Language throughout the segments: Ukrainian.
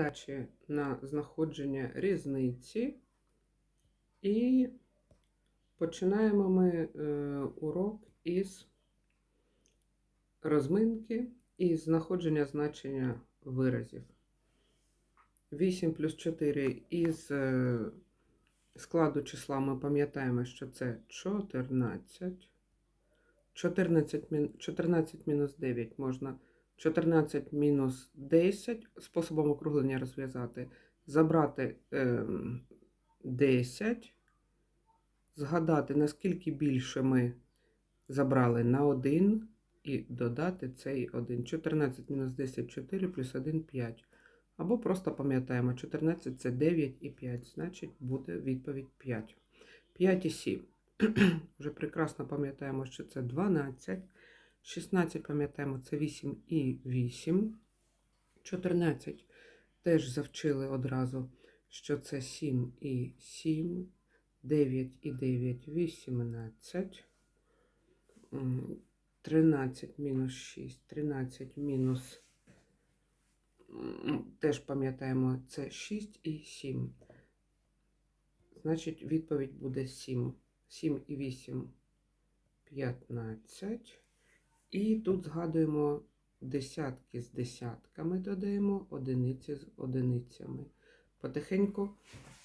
задачі на знаходження різниці. І починаємо ми е, урок із розминки і знаходження значення виразів. 8 плюс 4 із е, складу числа ми пам'ятаємо, що це 14. 14, мін- 14 мінус 9 можна 14 мінус 10 способом округлення розв'язати, забрати ем, 10, згадати, наскільки більше ми забрали на 1 і додати цей 1. 14 мінус 10 4 плюс 1 5. Або просто пам'ятаємо, 14 це 9 і 5, значить буде відповідь 5. 5 і 7. Вже прекрасно пам'ятаємо, що це 12. 16 пам'ятаємо, це 8 і 8. 14 теж завчили одразу, що це 7 і 7. 9 і 9 18. М, 13 мінус 6, 13 мінус. Теж пам'ятаємо, це 6 і 7. Значить, відповідь буде 7. 7 і 8 15. І тут згадуємо десятки з десятками, додаємо одиниці з одиницями. Потихеньку,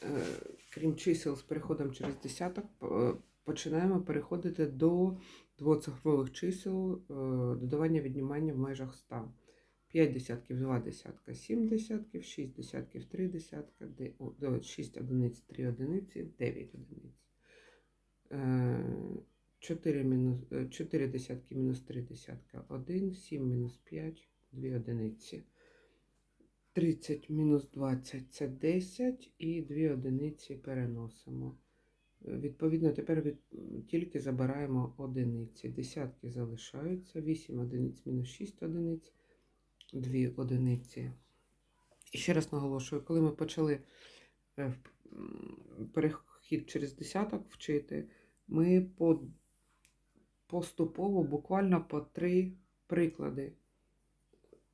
е, крім чисел з переходом через десяток, е, починаємо переходити до двоцифрових чисел е, додавання віднімання в межах 100. 5 десятків, 2 десятка, 7 десятків, 6 десятків, 3 десятка, 6 одиниць, 3 одиниці, 9 одиниць. 4, мінус, 4 десятки мінус 3 десятка 1, 7 мінус 5, 2 одиниці. 30 мінус 20 це 10 і 2 одиниці переносимо. Е, Відповідно, тепер від, тільки забираємо одиниці. Десятки залишаються, 8 одиниць мінус 6 одиниць, 2 одиниці. І ще раз наголошую, коли ми почали е, перехід через десяток вчити, ми по, поступово, буквально по три приклади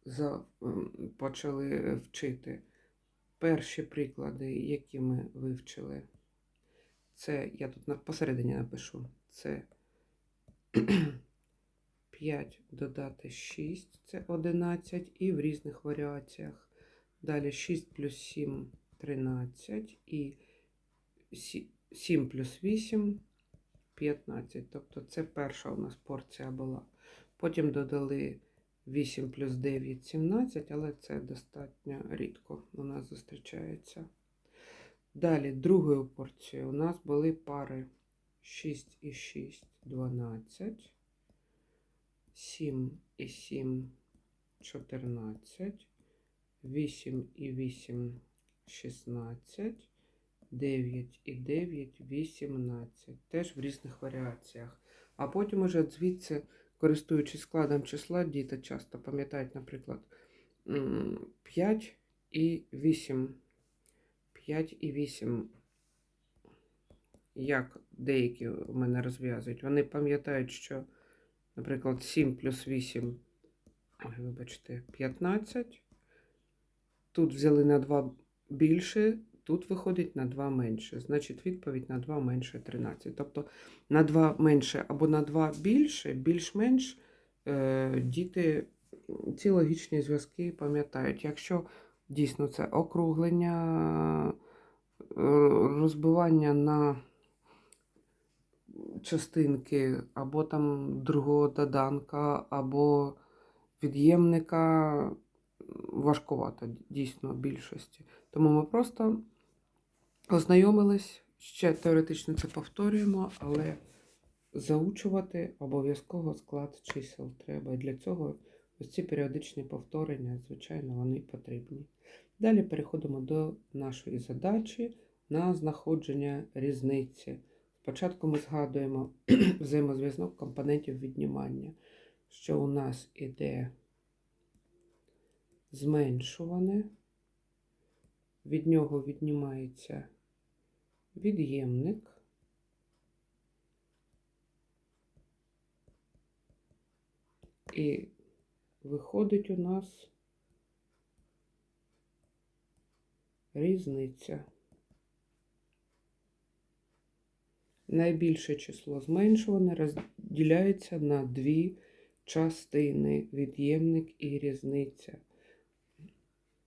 за, почали вчити. Перші приклади, які ми вивчили, це я тут посередині напишу. Це 5 додати 6, це 11, і в різних варіаціях. Далі 6 плюс 7 13 і 7 плюс 8 15. Тобто це перша у нас порція була. Потім додали 8 плюс 9 17, але це достатньо рідко у нас зустрічається. Далі, другою порцією у нас були пари 6 і 6 12, 7 і 7 14, 8 і 8 16, 9 і 9 18. Теж в різних варіаціях. А потім уже звідси, користуючись складом числа, діти часто пам'ятають, наприклад, 5 і 8. 5 і 8. Як деякі у мене розв'язують. Вони пам'ятають, що, наприклад, 7 плюс 8, ой, вибачте, 15. Тут взяли на 2 більше, тут виходить на 2 менше. Значить, відповідь на 2 менше 13. Тобто на 2 менше або на 2 більше, більш-менш е, діти ці логічні зв'язки пам'ятають. Якщо дійсно це округлення, е, розбивання на частинки, або там другого доданка, або від'ємника важкувато дійсно більшості. Тому ми просто ознайомились, ще теоретично це повторюємо, але заучувати обов'язково склад чисел треба. І для цього ось ці періодичні повторення, звичайно, вони потрібні. Далі переходимо до нашої задачі на знаходження різниці. Спочатку ми згадуємо взаємозв'язок компонентів віднімання, що у нас іде зменшуване, від нього віднімається від'ємник. І виходить у нас різниця. Найбільше число зменшуване розділяється на дві частини від'ємник і різниця.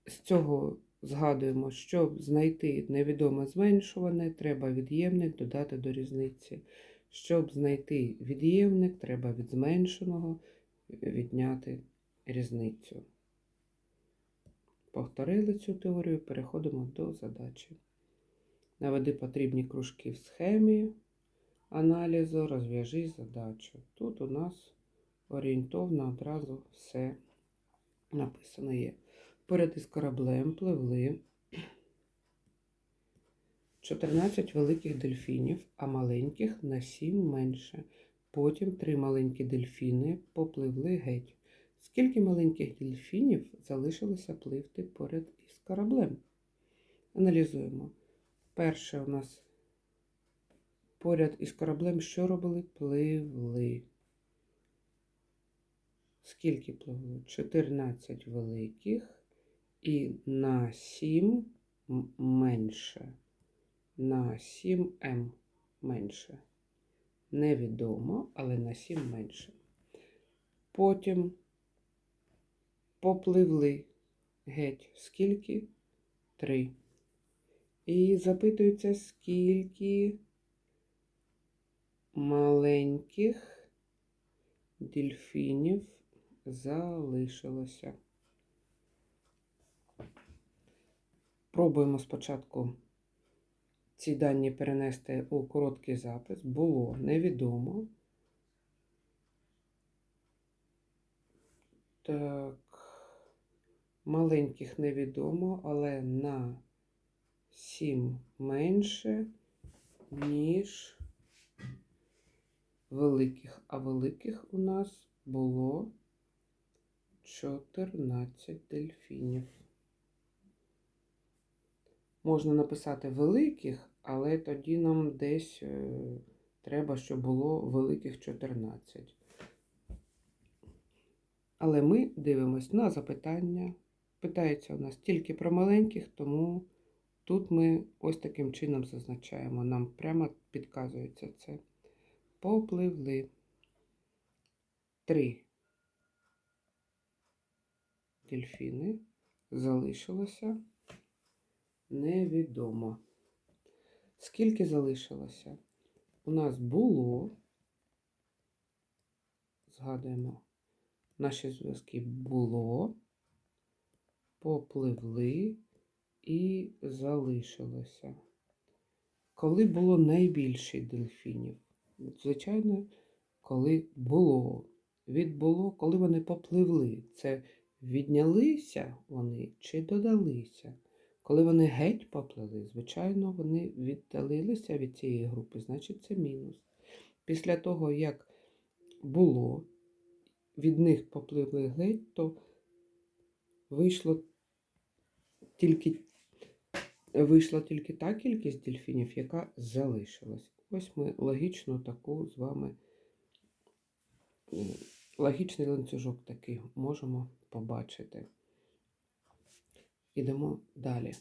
З цього згадуємо, щоб знайти невідоме зменшуване, треба від'ємник додати до різниці. Щоб знайти від'ємник, треба від зменшеного відняти різницю. Повторили цю теорію, переходимо до задачі. Наведи потрібні кружки в схемі аналізу, розв'яжи задачу. Тут у нас орієнтовно одразу все написано є. Поряд із кораблем пливли 14 великих дельфінів, а маленьких на 7 менше. Потім три маленькі дельфіни попливли геть. Скільки маленьких дельфінів залишилося пливти поряд із кораблем? Аналізуємо. Перше у нас поряд із кораблем що робили? Пливли. Скільки пливло? 14 великих і на 7 менше. На 7 М менше. Невідомо, але на 7 менше. Потім попливли геть. Скільки? Три. І запитується, скільки маленьких дельфінів залишилося. Пробуємо спочатку ці дані перенести у короткий запис. Було невідомо. Так, маленьких невідомо, але на 7 менше, ніж великих. А великих у нас було 14 дельфінів. Можна написати великих, але тоді нам десь е, треба, щоб було великих 14. Але ми дивимось на запитання. Питається у нас тільки про маленьких, тому тут ми ось таким чином зазначаємо. Нам прямо підказується це. Попливли. Три дельфіни залишилося невідомо. Скільки залишилося? У нас було, згадуємо, наші зв'язки було, попливли і залишилося. Коли було найбільше дельфінів? Звичайно, коли було. Від було, коли вони попливли. Це віднялися вони чи додалися? Коли вони геть поплили, звичайно, вони віддалилися від цієї групи, значить це мінус. Після того, як було, від них попливли геть, то вийшло тільки, вийшла тільки та кількість дельфінів, яка залишилась. Ось ми логічно таку з вами, логічний ланцюжок такий можемо побачити. Ідемо далі.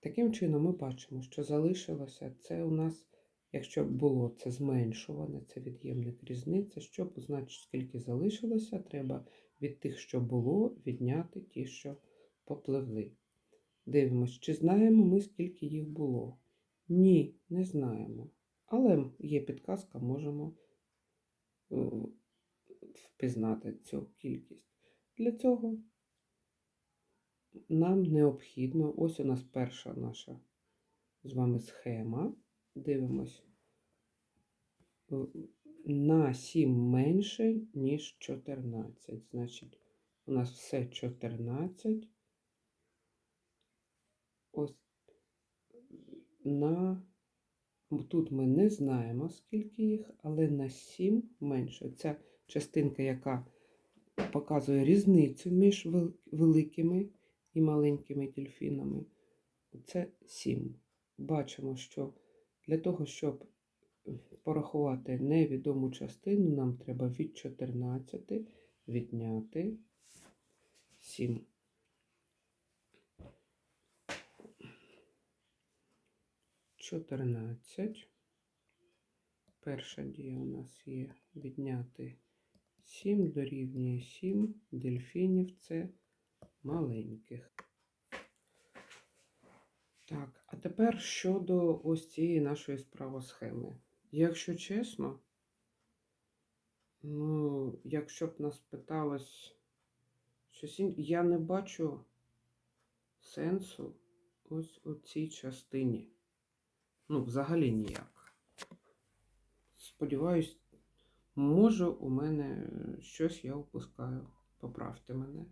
Таким чином, ми бачимо, що залишилося це у нас, якщо було це зменшуване, це від'ємник різниця. Щоб позначити, скільки залишилося, треба від тих, що було, відняти ті, що попливли. Дивимось, чи знаємо ми, скільки їх було? Ні, не знаємо. Але є підказка, можемо е, впізнати цю кількість. Для цього нам необхідно, ось у нас перша наша з вами схема. Дивимось е, на 7 менше, ніж 14. Значить, у нас все 14. Ось на тут ми не знаємо, скільки їх, але на 7 менше. Ця частинка, яка показує різницю між великими і маленькими дельфінами. Це 7. Бачимо, що для того, щоб порахувати невідому частину, нам треба від 14 відняти 7. 14. Перша дія у нас є відняти 7 дорівнює 7 дельфінів це маленьких. Так, а тепер щодо ось цієї нашої справосхеми. Якщо чесно, ну, якщо б нас питалось щось, ін- я не бачу сенсу ось у цій частині. Ну, взагалі ніяк. Сподіваюсь, може, у мене щось я опускаю. Поправте мене.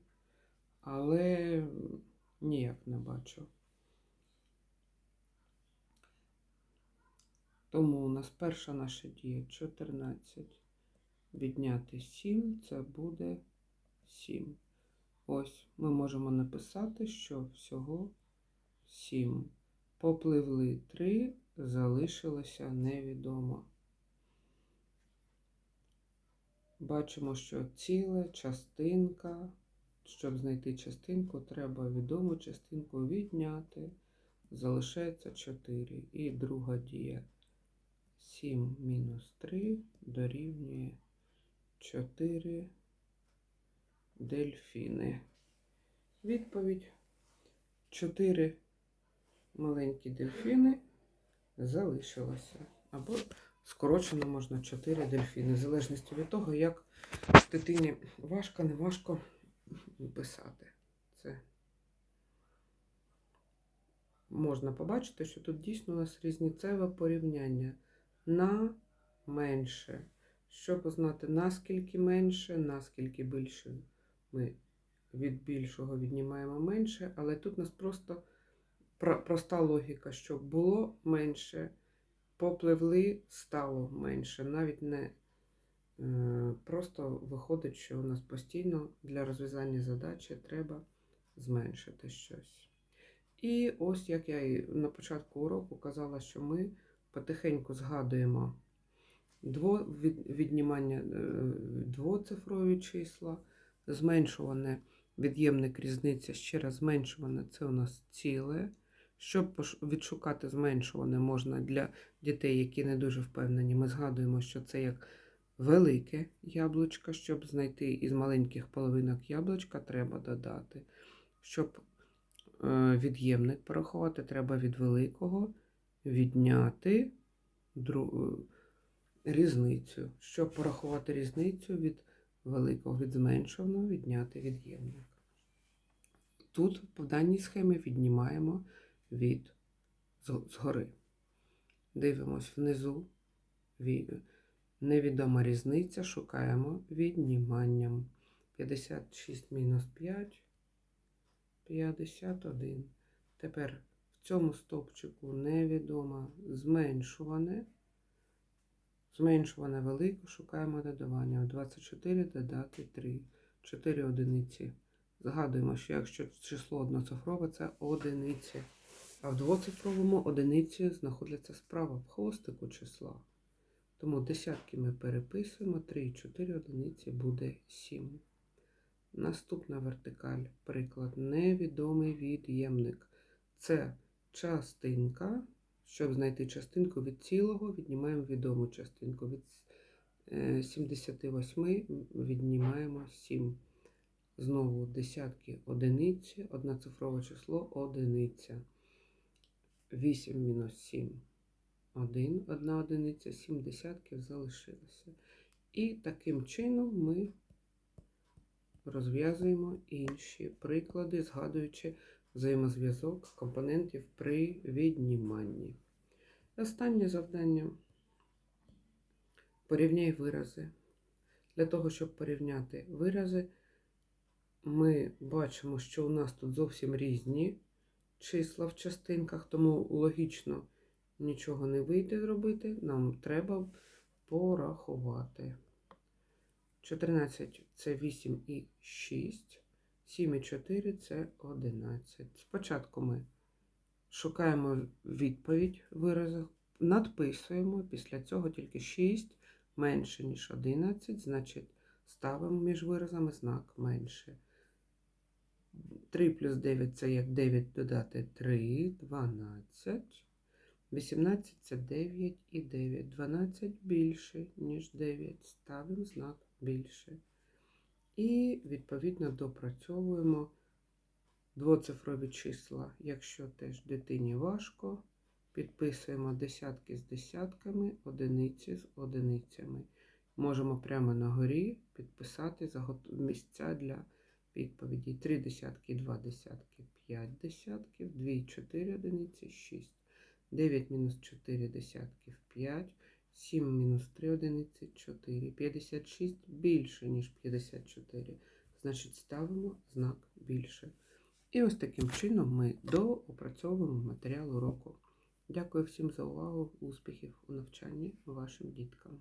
Але ніяк не бачу. Тому у нас перша наша дія 14. Відняти 7 це буде 7. Ось ми можемо написати, що всього 7. Попливли 3, залишилося невідомо. Бачимо, що ціле, частинка. Щоб знайти частинку, треба відому частинку відняти. Залишається 4. І друга дія 7 мінус 3 дорівнює 4 дельфіни. Відповідь 4 маленькі дельфіни залишилося. Або скорочено можна 4 дельфіни, в залежності від того, як дитині важко, не важко писати. Це можна побачити, що тут дійсно у нас різніцеве порівняння на менше. Щоб узнати, наскільки менше, наскільки більше ми від більшого віднімаємо менше, але тут у нас просто проста логіка, щоб було менше, попливли, стало менше. Навіть не просто виходить, що у нас постійно для розв'язання задачі треба зменшити щось. І ось як я і на початку уроку казала, що ми потихеньку згадуємо дво, віднімання е, двоцифрові числа, зменшуване від'ємник різниця, ще раз зменшуване це у нас ціле. Щоб відшукати зменшуване можна для дітей, які не дуже впевнені, ми згадуємо, що це як велике яблучко. Щоб знайти із маленьких половинок яблучка, треба додати. Щоб е, від'ємник порахувати, треба від великого відняти дру... е, різницю. Щоб порахувати різницю від великого від зменшуваного відняти від'ємник. Тут в даній схемі віднімаємо від згори. Дивимось внизу. Ві- Невідома різниця, шукаємо відніманням. 56 мінус 5, 51. Тепер в цьому стовпчику невідома зменшуване. Зменшуване велике, шукаємо додавання. 24 додати 3. 4 одиниці. Згадуємо, що якщо число одноцифрове, це одиниці. А в двоцифровому одиниці знаходяться справа в хвостику числа. Тому десятки ми переписуємо, 3 і 4 одиниці буде 7. Наступна вертикаль, приклад, невідомий від'ємник. Це частинка. Щоб знайти частинку від цілого, віднімаємо відому частинку. Від е, 78 віднімаємо 7. Знову десятки одиниці, одноцифрове число одиниця. 8 мінус 7 1, одна одиниця, 7 десятків залишилося. І таким чином ми розв'язуємо інші приклади, згадуючи взаємозв'язок компонентів при відніманні. Останнє завдання. Порівняй вирази. Для того, щоб порівняти вирази, ми бачимо, що у нас тут зовсім різні числа в частинках, тому логічно нічого не вийде зробити. Нам треба порахувати. 14 це 8 і 6, 7 і 4 це 11. Спочатку ми шукаємо відповідь в виразах, надписуємо, після цього тільки 6 менше, ніж 11, значить ставимо між виразами знак менше. 3 плюс 9 це як 9 додати 3, 12. 18 це 9 і 9. 12 більше, ніж 9. Ставимо знак більше. І відповідно допрацьовуємо двоцифрові числа. Якщо теж дитині важко, підписуємо десятки з десятками, одиниці з одиницями. Можемо прямо на горі підписати місця для відповіді. 3 десятки, 2 десятки, 5 десятків, 2, 4 одиниці, 6. 9 мінус 4 десятків 5, 7 мінус 3 одиниці 4, 56 більше, ніж 54. Значить, ставимо знак більше. І ось таким чином ми доопрацьовуємо матеріал уроку. Дякую всім за увагу, успіхів у навчанні вашим діткам.